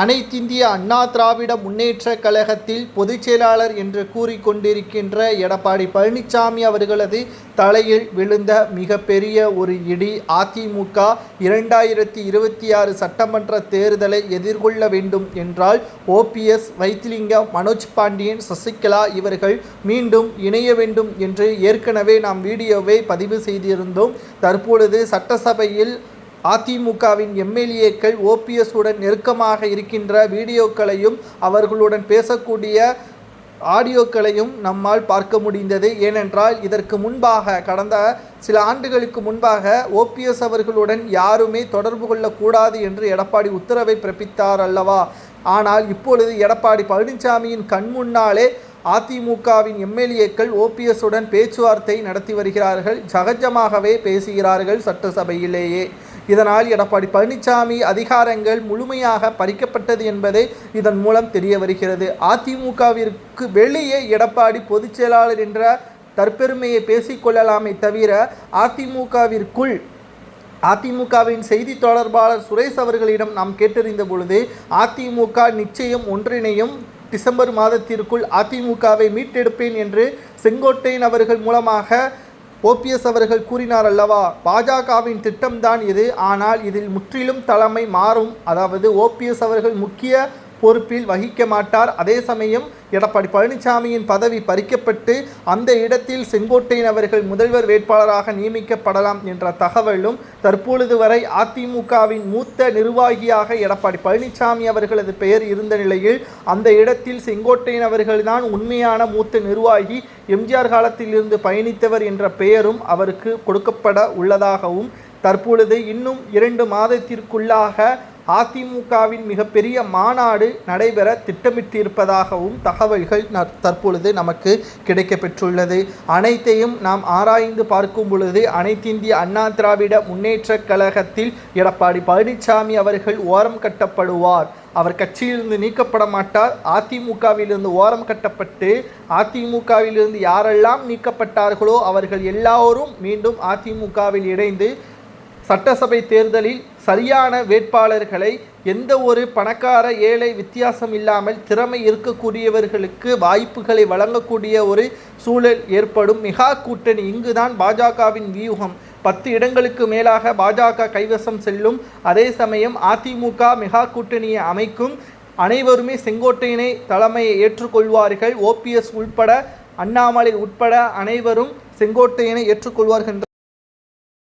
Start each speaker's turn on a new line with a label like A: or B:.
A: அனைத்திந்திய அண்ணா திராவிட முன்னேற்ற கழகத்தில் பொதுச் செயலாளர் என்று கூறிக்கொண்டிருக்கின்ற எடப்பாடி பழனிசாமி அவர்களது தலையில் விழுந்த மிகப்பெரிய ஒரு இடி அதிமுக இரண்டாயிரத்தி இருபத்தி ஆறு சட்டமன்ற தேர்தலை எதிர்கொள்ள வேண்டும் என்றால் ஓபிஎஸ் வைத்திலிங்கம் மனோஜ் பாண்டியன் சசிகலா இவர்கள் மீண்டும் இணைய வேண்டும் என்று ஏற்கனவே நாம் வீடியோவை பதிவு செய்திருந்தோம். தற்பொழுது சட்டசபையில் அதிமுகவின் எம்எல்ஏக்கள் ஓபிஎஸ் உடன் நெருக்கமாக இருக்கின்ற வீடியோக்களையும் அவர்களுடன் பேசக்கூடிய ஆடியோக்களையும் நம்மால் பார்க்க முடிந்தது. ஏனென்றால் இதற்கு முன்பாக கடந்த சில ஆண்டுகளுக்கு முன்பாக ஓபிஎஸ் அவர்களுடன் யாருமே தொடர்பு கொள்ளக்கூடாது என்று எடப்பாடி உத்தரவை பிறப்பித்தார் அல்லவா? ஆனால் இப்பொழுது எடப்பாடி பழனிசாமியின் கண் முன்னாலே அதிமுகவின் எம்எல்ஏக்கள் ஓபிஎஸ்ஸுடன் பேச்சுவார்த்தை நடத்தி வருகிறார்கள். சகஜமாகவே பேசுகிறார்கள் சட்டசபையிலேயே. இதனால் எடப்பாடி பழனிசாமி அதிகாரங்கள் முழுமையாக பறிக்கப்பட்டது என்பதை இதன் மூலம் தெரிய வருகிறது. அதிமுகவிற்கு வெளியே எடப்பாடி பொதுச் செயலாளர் என்ற தற்பெருமையை பேசிக்கொள்ளலாமே தவிர அதிமுகவிற்குள் அதிமுகவின் செய்தி தொடர்பாளர் சுரேஷ் அவர்களிடம் நாம் கேட்டறிந்த பொழுது அதிமுக நிச்சயம் ஒன்றிணையும். டிசம்பர் மாதத்திற்குள் அதிமுகவை மீட்டெடுப்பேன் என்று செங்கோட்டையன் அவர்கள் மூலமாக ஓபிஎஸ் அவர்கள் கூறினார் அல்லவா? பாஜகவின் திட்டம்தான் இது. ஆனால் இதில் முற்றிலும் தலைமை மாறும். அதாவது ஓபிஎஸ் அவர்கள் முக்கிய பொறுப்பில் வகிக்க மாட்டார். அதே சமயம் எடப்பாடி பழனிசாமியின் பதவி பறிக்கப்பட்டு அந்த இடத்தில் செங்கோட்டையன் அவர்கள் முதல்வர் வேட்பாளராக நியமிக்கப்படலாம் என்ற தகவலும் தற்பொழுது வரை அதிமுகவின் மூத்த நிர்வாகியாக எடப்பாடி பழனிசாமி அவர்களது பெயர் இருந்த நிலையில் அந்த இடத்தில் செங்கோட்டையன் அவர்கள்தான் உண்மையான மூத்த நிர்வாகி எம்ஜிஆர் காலத்தில் இருந்து பயணித்தவர் என்ற பெயரும் அவருக்கு கொடுக்கப்பட உள்ளதாகவும் தற்பொழுது இன்னும் இரண்டு மாதத்திற்குள்ளாக அதிமுகவின் மிகப்பெரிய மாநாடு நடைபெற திட்டமிட்டிருப்பதாகவும் தகவல்கள் தற்பொழுது நமக்கு கிடைக்கப்பெற்றுள்ளது. அனைத்தையும் நாம் ஆராய்ந்து பார்க்கும் பொழுது அனைத்திந்திய அண்ணா திராவிட முன்னேற்றக் கழகத்தில் எடப்பாடி பழனிசாமி அவர்கள் ஓரம் கட்டப்படுவார். அவர் கட்சியிலிருந்து நீக்கப்பட மாட்டார். அதிமுகவிலிருந்து ஓரம் கட்டப்பட்டு அதிமுகவிலிருந்து யாரெல்லாம் நீக்கப்பட்டார்களோ அவர்கள் எல்லோரும் மீண்டும் அதிமுகவில் இணைந்து சட்டசபை தேர்தலில் சரியான வேட்பாளர்களை எந்த ஒரு பணக்கார ஏழை வித்தியாசம் இல்லாமல் திறமை இருக்கக்கூடியவர்களுக்கு வாய்ப்புகளை வழங்கக்கூடிய ஒரு சூழல் ஏற்படும். மிகா கூட்டணி இங்குதான் பாஜகவின் வியூகம். பத்து இடங்களுக்கு மேலாக பாஜக கைவசம் செல்லும். அதே சமயம் அதிமுக மிகா கூட்டணியை அமைக்கும். அனைவருமே செங்கோட்டையினை தலைமையை ஏற்றுக்கொள்வார்கள். ஓபிஎஸ் உட்பட அண்ணாமலை உட்பட அனைவரும் செங்கோட்டையினை ஏற்றுக்கொள்வார்கள்